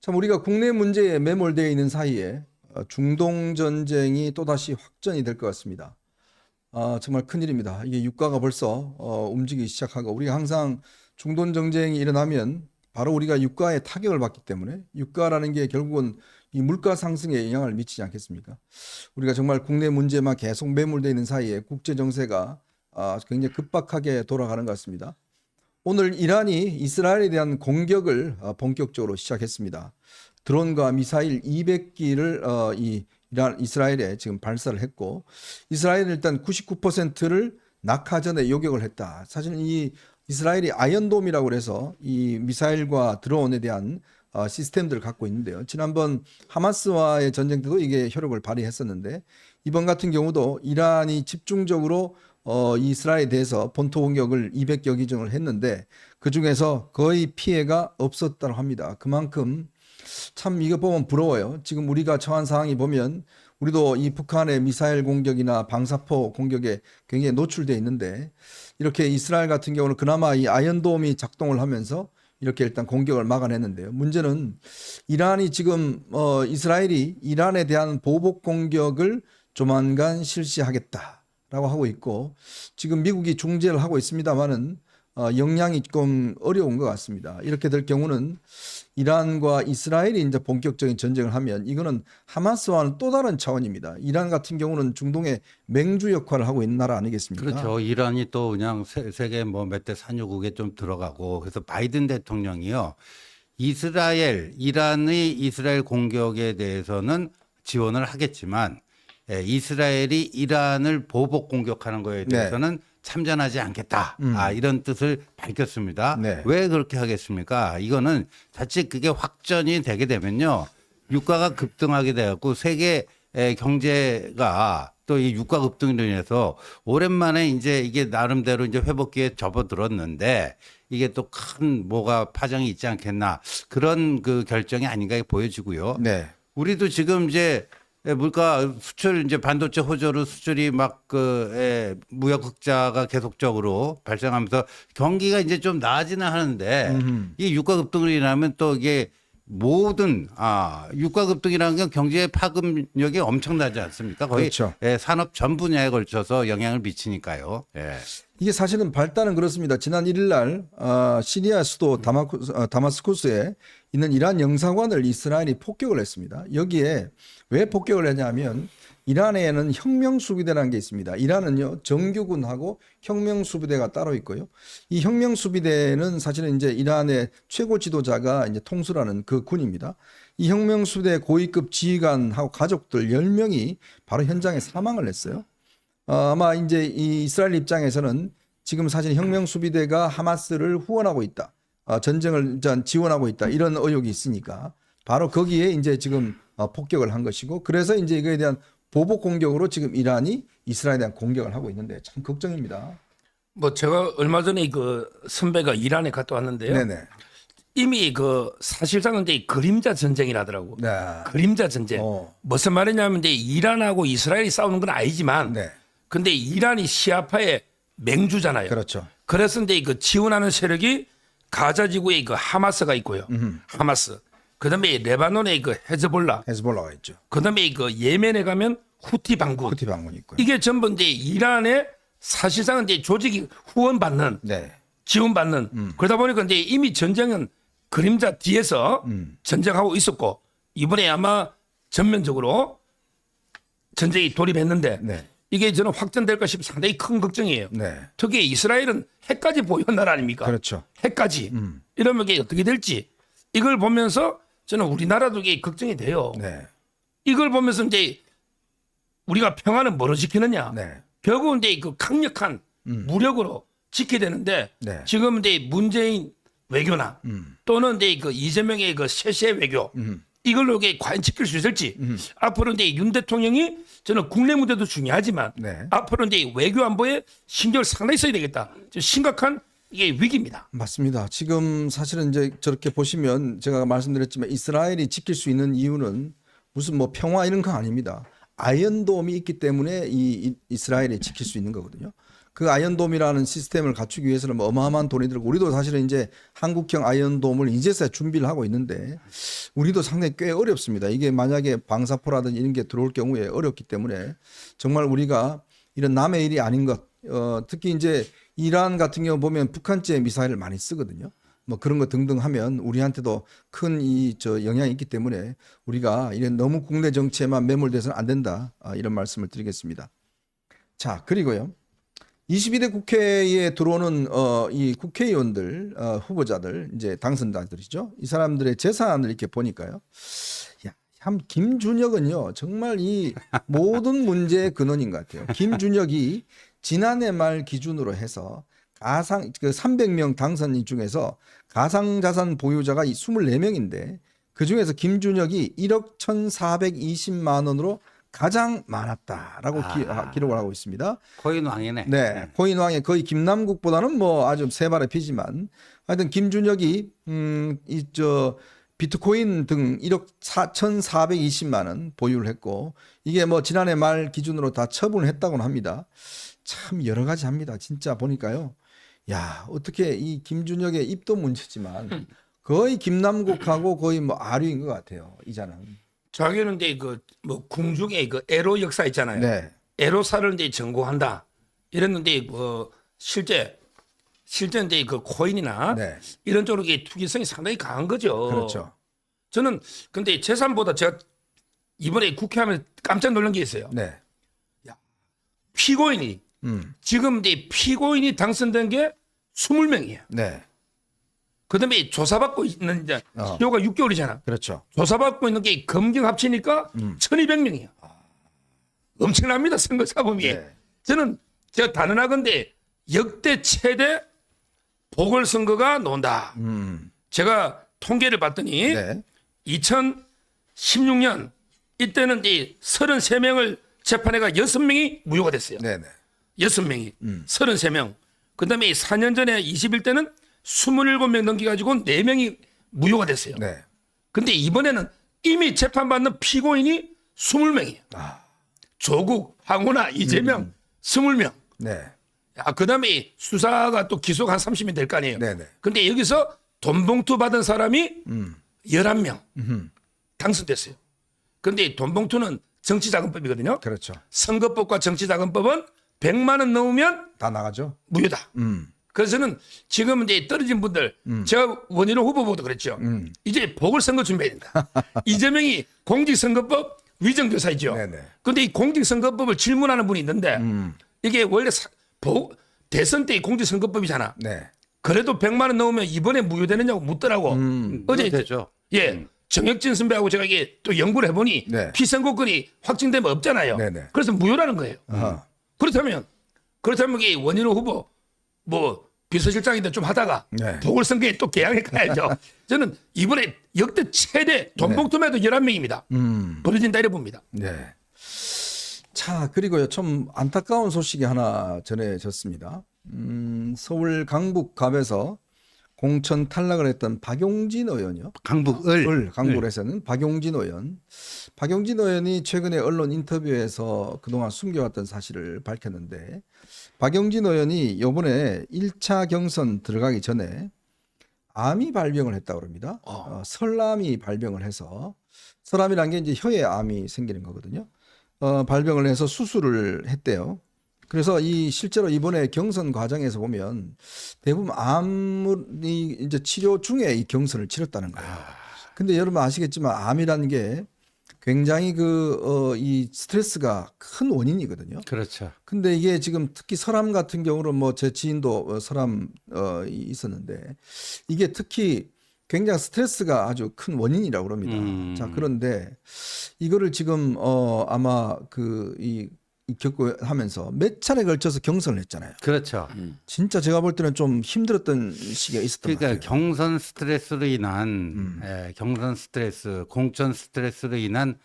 참 우리가 국내 문제에 매몰되어 있는 사이에 어, 중동 전쟁이 또다시 확전이 될 것 같습니다. 아, 정말 큰일입니다. 이게 유가가 벌써 어, 움직이기 시작하고 우리가 항상 중동 전쟁이 일어나면 바로 우리가 유가에 타격을 받기 때문에 유가라는 게 결국은 이 물가 상승에 영향을 미치지 않겠습니까? 우리가 정말 국내 문제만 계속 매몰되어 있는 사이에 국제 정세가 아, 굉장히 급박하게 돌아가는 것 같습니다. 오늘 이란이 이스라엘에 대한 공격을 어, 본격적으로 시작했습니다. 드론과 미사일 200기를 어, 이 이란 이스라엘에 지금 발사를 했고 이스라엘은 일단 99%를 낙하전에 요격을 했다. 사실 이 이스라엘이 아이언돔이라고 그래서 이 미사일과 드론에 대한 어, 시스템들을 갖고 있는데요. 지난번 하마스와의 전쟁 때도 이게 효력을 발휘했었는데 이번 같은 경우도 이란이 집중적으로 어, 이스라엘에 대해서 본토 공격을 200여 기정을 했는데 그 중에서 거의 피해가 없었다고 합니다. 그만큼 참 이거 보면 부러워요. 지금 우리가 처한 상황이 보면 우리도 이 북한의 미사일 공격이나 방사포 공격에 굉장히 노출돼 있는데 이렇게 이스라엘 같은 경우는 그나마 이 아이언돔이 작동을 하면서 이렇게 일단 공격을 막아냈는데요. 문제는 이란이 지금 어 이스라엘이 이란에 대한 보복 공격을 조만간 실시하겠다 라고 하고 있고 지금 미국이 중재를 하고 있습니다만은 어 영향이 좀 어려운 것 같습니다. 이렇게 될 경우는 이란과 이스라엘이 이제 본격적인 전쟁을 하면 이거는 하마스와는 또 다른 차원입니다. 이란 같은 경우는 중동의 맹주 역할을 하고 있는 나라 아니겠습니까? 그렇죠. 이란이 또 그냥 세, 세계 뭐 몇 대 산유국에 좀 들어가고 그래서 바이든 대통령이요. 이스라엘, 이란의 이스라엘 공격에 대해서는 지원을 하겠지만 예, 이스라엘이 이란을 보복 공격하는 거에 네. 대해서는 참전하지 않겠다. 음. 아, 이런 뜻을 밝혔습니다. 네. 왜 그렇게 하겠습니까? 이거는 자칫 그게 확전이 되게 되면요. 유가가 급등하게 돼갖고 세계 의 경제가 또 이 유가 급등으로 인해서 오랜만에 이제 이게 나름대로 이제 회복기에 접어들었는데 이게 또 큰 뭐가 파장이 있지 않겠나 그런 그 결정이 아닌가 보여지고요. 네. 우리도 지금 이제 물가 수출 이제 반도체 호조로 수출이 막그 무역 흑자가 계속적으로 발생하면서 경기가 이제 좀 나아지는 하는데 이 유가 급등으로 인하면 또 이게 모든 아 유가 급등이라는 건 경제의 파급력이 엄청나지 않습니까? 거의 그렇죠. 예, 산업 전 분야에 걸쳐서 영향을 미치니까요. 예. 이게 사실은 발단은 그렇습니다. 지난 1일 날 어, 시리아 수도 다마쿠, 어, 다마스쿠스 에 있는 이란 영사관을 이스라엘이 폭격을 했습니다. 여기에 왜 폭격을 했냐면 이란에는 혁명수비대라는 게 있습니다. 이란은요 정규군하고 혁명수비대가 따로 있고요. 이 혁명수비대는 사실은 이제 이란의 최고 지도자가 이제 통수라는 그 군입니다. 이 혁명수비대 고위급 지휘관하고 가족들 10명이 바로 현장에 사망을 했어요. 어, 아마 이제 이 이스라엘 입장에서는 지금 사실 혁명 수비대가 하마스를 후원하고 있다. 어, 전쟁을 지원하고 있다. 이런 의혹이 있으니까 바로 거기에 이제 지금 어, 폭격을 한 것이고 그래서 이제 이거에 대한 보복 공격으로 지금 이란이 이스라엘에 대한 공격을 하고 있는데 참 걱정입니다. 뭐 제가 얼마 전에 그 선배가 이란에 갔다 왔는데요. 네네. 이미 그 사실상은 이제 그림자 전쟁이라더라고. 네. 그림자 전쟁. 어. 무슨 말이냐면 이제 이란하고 이스라엘이 싸우는 건 아니지만, 네. 근데 이란이 시아파의 맹주잖아요. 그렇죠. 그래서 이제 그 지원하는 세력이 가자 지구에 그 하마스가 있고요. 하마스. 그다음에 레바논에 그 헤즈볼라. 헤즈볼라가 있죠. 그다음에 그 예멘에 가면 후티 방군. 후티 방문이 있고요. 이게 전부 이제 이란의 사실상은 이제 조직이 후원받는 네. 지원받는 그러다 보니까 이제 이미 전쟁은 그림자 뒤에서 전쟁하고 있었고 이번에 아마 전면적으로 전쟁이 돌입했는데 네. 이게 저는 확전될까 싶어 상당히 큰 걱정이에요. 네. 특히 이스라엘은 핵까지 보유한 나라 아닙니까? 그렇죠. 핵까지 이러면 이게 어떻게 될지 이걸 보면서 저는 우리나라도 이게 걱정이 돼요. 네. 이걸 보면서 이제 우리가 평화는 뭐로 지키느냐? 네. 결국은 이제 그 강력한 무력으로 지켜야 되는데 네. 지금 이제 문재인 외교나 음. 또는 이제 그 이재명의 그 세세 외교 이걸로 이게 과연 지킬 수 있을지 음. 앞으로 이제 윤 대통령이 저는 국내 문제도 중요하지만 네. 앞으로 이제 외교 안보에 신경을 상당히 써야 되겠다. 좀 심각한 이게 위기입니다. 맞습니다. 지금 사실은 이제 저렇게 보시면 제가 말씀드렸지만 이스라엘이 지킬 수 있는 이유는 무슨 뭐 평화 이런 거 아닙니다. 아이언돔이 있기 때문에 이 이- 이스라엘이 지킬 수 있는 거거든요. 그 아이언돔이라는 시스템을 갖추기 위해서는 뭐 어마어마한 돈이 들고 우리도 사실은 이제 한국형 아이언돔을 이제서야 준비를 하고 있는데 우리도 상당히 꽤 어렵습니다. 이게 만약에 방사포라든지 이런 게 들어올 경우에 어렵기 때문에 정말 우리가 이런 남의 일이 아닌 것, 어, 특히 이제 이란 같은 경우 보면 북한제 미사일을 많이 쓰거든요. 뭐 그런 거 등등 하면 우리한테도 큰 이 저 영향이 있기 때문에 우리가 이런 너무 국내 정치에만 매몰돼서는 안 된다. 아, 이런 말씀을 드리겠습니다. 자, 그리고요. 22대 국회에 들어오는 어, 이 국회의원들 어, 후보자들 이제 당선자들이죠. 이 사람들의 재산을 이렇게 보니까요. 야, 참 김준혁은요 정말 이 모든 문제의 근원인 것 같아요. 김준혁이 지난해 말 기준으로 해서 가상 그 300명 당선인 중에서 가상 자산 보유자가 이 24명인데 그 중에서 김준혁이 1억 1,420만 원으로 가장 많았다라고 기, 아. 기 록을 하고 있습니다. 코인 왕이네. 네, 코인 왕의 거의 김남국보다는 뭐 아주 세 발의 피지만 하여튼 김준혁이 음이 저 비트코인 등 1억 4,420만 원 보유를 했고 이게 뭐 지난해 말 기준으로 다 처분을 했다고는 합니다. 참 여러 가지 합니다. 진짜 보니까요. 야, 어떻게 이 김준혁의 입도 문제지만 거의 김남국하고 거의 뭐 아류인 것 같아요. 이자는. 자기는 이제 그뭐 궁중의 그 에로 역사 있잖아요. 네. 에로사를 이제 전공한다. 이랬는데 그 실제 실제 이제 그 코인이나 네. 이런 쪽으로 투기성이 상당히 강한 거죠. 그렇죠. 저는 근데 재산보다 제가 이번에 국회하면 깜짝 놀란 게 있어요. 네. 피고인이 음. 지금 이제 피고인이 당선된 게 20명이에요. 네. 그다음에 조사받고 있는 이제 어. 시효가 6개월이잖아. 그렇죠. 조사받고 있는 게 검경 합치니까 음. 1,200명이에요. 엄청납니다 선거 사범이. 네. 저는 제가 단언하건데 역대 최대 보궐선거가 논다. 음. 제가 통계를 봤더니 네. 2016년 이때는 이 33명을 재판해가 6명이 무효가 됐어요. 네, 네. 여섯 명이 음. 33명. 그다음에 4년 전에 21대는 27명 넘겨가지고 4명이 무효가 됐어요. 네. 근데 이번에는 이미 재판받는 피고인이 20명이에요. 아. 조국, 황운하, 이재명 20명. 네. 아, 그 다음에 수사가 또 기소가 한 30명 될 거 아니에요. 네, 네. 근데 여기서 돈 봉투 받은 사람이 음. 11명 음. 당선됐어요. 근데 돈 봉투는 정치자금법이거든요. 그렇죠. 선거법과 정치자금법은 100만 원 넘으면 다 나가죠. 무효다. 음. 그래서 저는 지금 이제 떨어진 분들, 제가 원희룡 후보보도 그랬죠. 음. 이제 보궐선거 준비해야 된다. 이재명이 공직선거법 위정교사이죠. 근데 이 공직선거법을 질문하는 분이 있는데 음. 이게 원래 사- 보- 대선 때 공직선거법이잖아. 네. 그래도 100만 원 넣으면 이번에 무효되느냐고 묻더라고. 음. 어제 되죠. 예. 정혁진 선배하고 제가 이게 또 연구를 해보니 네. 피선거권이 확정되면 없잖아요. 네네. 그래서 무효라는 거예요. 어허. 그렇다면 그렇다면 이 원희룡 후보 뭐 비서실장인데 좀 하다가 네. 보궐선거에 또 개항해 가야죠. 저는 이번에 역대 최대 돈봉투매도 11명입니다. 음. 벌어진다 이래 봅니다. 네. 자, 그리고요. 좀 안타까운 소식이 하나 전해졌습니다. 음, 서울 강북갑에서 공천 탈락을 했던 박용진 의원이요. 강북을 을 강북에서는 박용진 의원. 박용진 의원이 최근에 언론 인터뷰에서 그동안 숨겨왔던 사실을 밝혔는데 박용진 의원이 이번에 1차 경선 들어가기 전에 암이 발병을 했다고 합니다. 어, 설암이 발병을 해서 설암이란 게 이제 혀에 암이 생기는 거거든요. 어, 발병을 해서 수술을 했대요. 그래서 이 실제로 이번에 경선 과정에서 보면 대부분 암이 이제 치료 중에 이 경선을 치렀다는 거예요. 근데 여러분 아시겠지만 암이라는 게 굉장히 그, 어, 이 스트레스가 큰 원인이거든요. 그렇죠. 근데 이게 지금 특히 설암 같은 경우는 뭐 제 지인도 어, 설암 어, 이- 있었는데 이게 특히 굉장히 스트레스가 아주 큰 원인이라고 그럽니다. 음. 자, 그런데 이거를 지금 어, 아마 그 이 겪고 하면서 몇 차례 걸쳐서 경선을 했잖아요. 그렇죠. 진짜 제가 볼 때는 좀 힘들었던 시기가 있었던 것 그러니까 같아요. 경선 스트레스로 인한 음. 예, 경선 스트레스, 공천 스트레스로 인한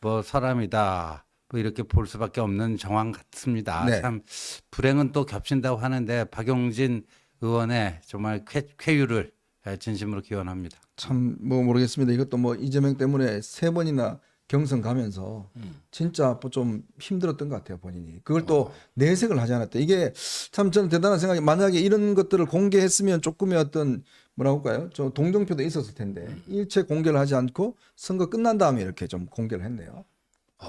뭐 사람이다. 뭐 이렇게 볼 수밖에 없는 정황 같습니다. 네. 참 불행은 또 겹친다고 하는데 박용진 의원의 정말 쾌, 쾌유를 예, 진심으로 기원합니다. 참 뭐 모르겠습니다. 이것도 뭐 이재명 때문에 세 번이나 경선 가면서 진짜 뭐좀 힘들었던 것 같아요 본인이. 그걸 어. 또 내색을 하지 않았다. 이게 참 저는 대단한 생각이 만약에 이런 것들을 공개했으면 조금의 어떤 뭐라고 할까요? 저 동정표도 있었을 텐데 음. 일체 공개를 하지 않고 선거 끝난 다음에 이렇게 좀 공개를 했네요.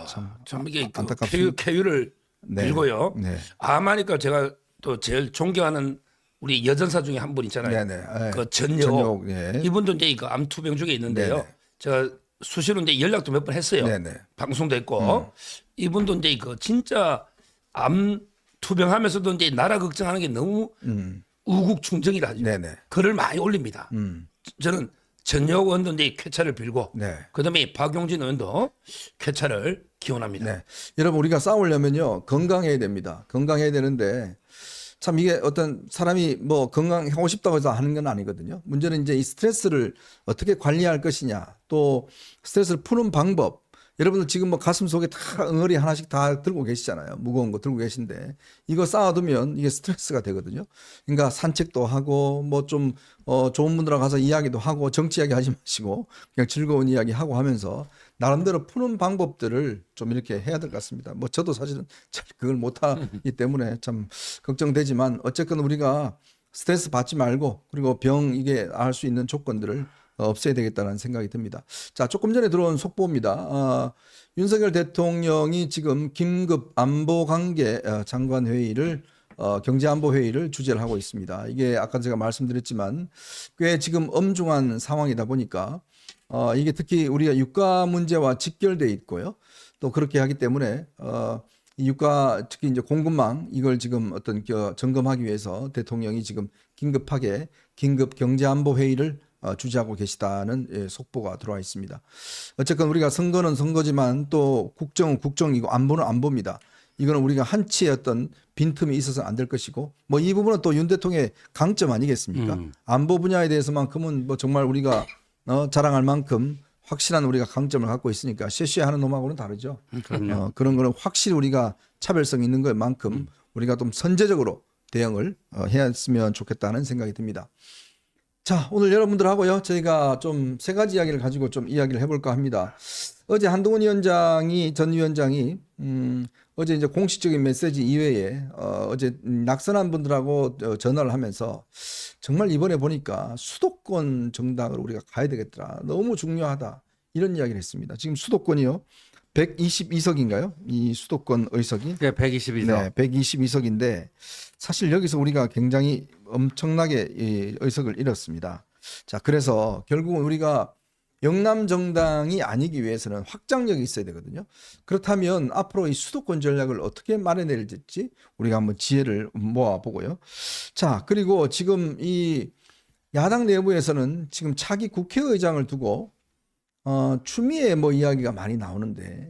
참, 참 이게 그 안타깝습니다. 쾌유, 쾌유를 네. 빌고요. 네. 아마니까 제가 또 제일 존경하는 우리 여전사 중에 한 분 있잖아요. 네 네. 네. 그 전역. 전역, 예. 이분도 이제 그 암투병 중에 있는데요. 네네. 제가 수시로 이제 연락도 몇 번 했어요. 네네. 음. 방송도 했고 이분도 이제 그 진짜 암 투병하면서도 이제 나라 걱정하는 게 너무 음. 우국충정이라. 네네. 글을 많이 올립니다. 음. 저는 전역 의원도 이제 쾌차를 빌고 네. 그다음에 박용진 의원도 쾌차를 기원합니다. 네. 여러분 우리가 싸우려면요 건강해야 됩니다. 건강해야 되는데 참 이게 어떤 사람이 뭐 건강하고 싶다고 해서 하는 건 아니거든요. 문제는 이제 이 스트레스를 어떻게 관리할 것이냐 또 스트레스를 푸는 방법. 여러분들 지금 뭐 가슴 속에 다 응어리 하나씩 다 들고 계시잖아요. 무거운 거 들고 계신데 이거 쌓아두면 이게 스트레스가 되거든요. 그러니까 산책도 하고 뭐 좀 어, 좋은 분들하고 가서 이야기도 하고 정치 이야기 하지 마시고 그냥 즐거운 이야기 하고 하면서 나름대로 푸는 방법들을 좀 이렇게 해야 될 것 같습니다. 뭐 저도 사실은 잘 그걸 못하기 때문에 참 걱정되지만 어쨌건 우리가 스트레스 받지 말고 그리고 병 이게 알 수 있는 조건들을 어, 없애야 되겠다는 생각이 듭니다. 자, 조금 전에 들어온 속보입니다. 아, 윤석열 대통령이 지금 긴급 안보 관계 어, 장관 회의를 어, 경제안보 회의를 주재를 하고 있습니다. 이게 아까 제가 말씀드렸지만 꽤 지금 엄중한 상황이다 보니까 어, 이게 특히 우리가 유가 문제와 직결돼 있고요. 또 그렇게 하기 때문에 어, 이 유가 특히 이제 공급망 이걸 지금 어떤 겨- 점검하기 위해서 대통령이 지금 긴급하게 긴급 경제안보 회의를 어, 주재하고 계시다는 예, 속보가 들어와 있습니다. 어쨌건 우리가 선거는 선거지만 또 국정은 국정이고 안보는 안보입니다. 이거는 우리가 한치의 어떤 빈틈이 있어서 안될 것이고 뭐 이 부분은 또 윤 대통령의 강점 아니겠습니까? 안보 분야에 대해서만큼은 뭐 정말 우리가 어, 자랑할 만큼 확실한 우리가 강점을 갖고 있으니까 쉐쉐하는 놈하고는 다르죠. 어, 그런 거는 확실히 우리가 차별성 있는 것만큼 우리가 좀 선제적으로 대응을 어, 했으면 좋겠다는 생각이 듭니다. 자, 오늘 여러분들하고요, 저희가 좀 세 가지 이야기를 가지고 좀 이야기를 해볼까 합니다. 어제 한동훈 위원장이, 전 위원장이, 음, 어제 이제 공식적인 메시지 이외에, 어, 어제 낙선한 분들하고 어, 전화를 하면서 정말 이번에 보니까 수도권 정당으로 우리가 가야 되겠더라. 너무 중요하다. 이런 이야기를 했습니다. 지금 수도권이요, 122석인가요? 이 수도권 의석이. 네, 122석. 네, 122석인데 사실 여기서 우리가 굉장히 엄청나게 이 의석을 잃었습니다. 자, 그래서 결국은 우리가 영남 정당이 아니기 위해서는 확장력이 있어야 되거든요. 그렇다면 앞으로 이 수도권 전략을 어떻게 마련될지 우리가 한번 지혜를 모아보고요. 자, 그리고 지금 이 야당 내부에서는 지금 차기 국회의장을 두고 어, 추미애 뭐 이야기가 많이 나오는데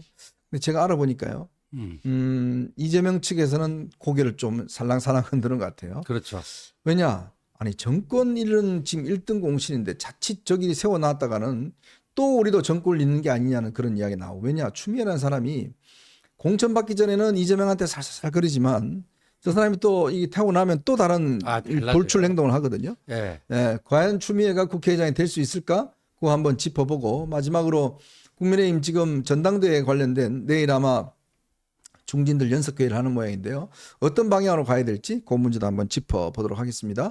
근데 제가 알아보니까요. 음, 음, 이재명 측에서는 고개를 좀 살랑살랑 흔드는 것 같아요. 그렇죠. 왜냐? 아니, 정권 잃은 지금 1등 공신인데 자칫 저기 세워놨다가는 또 우리도 정권을 잃는 게 아니냐는 그런 이야기 나오고. 왜냐? 추미애라는 사람이 공천 받기 전에는 이재명한테 살살살 거리지만 저 사람이 또이 타고 나면 또 다른 아. 돌출 행동을 하거든요. 예. 예, 과연 추미애가 국회의장이 될 수 있을까? 그거 한번 짚어보고 마지막으로 국민의힘 지금 전당대회 관련된 내일 아마 중진들 연석회의를 하는 모양인데요. 어떤 방향으로 가야 될지 그 문제도 한번 짚어보도록 하겠습니다.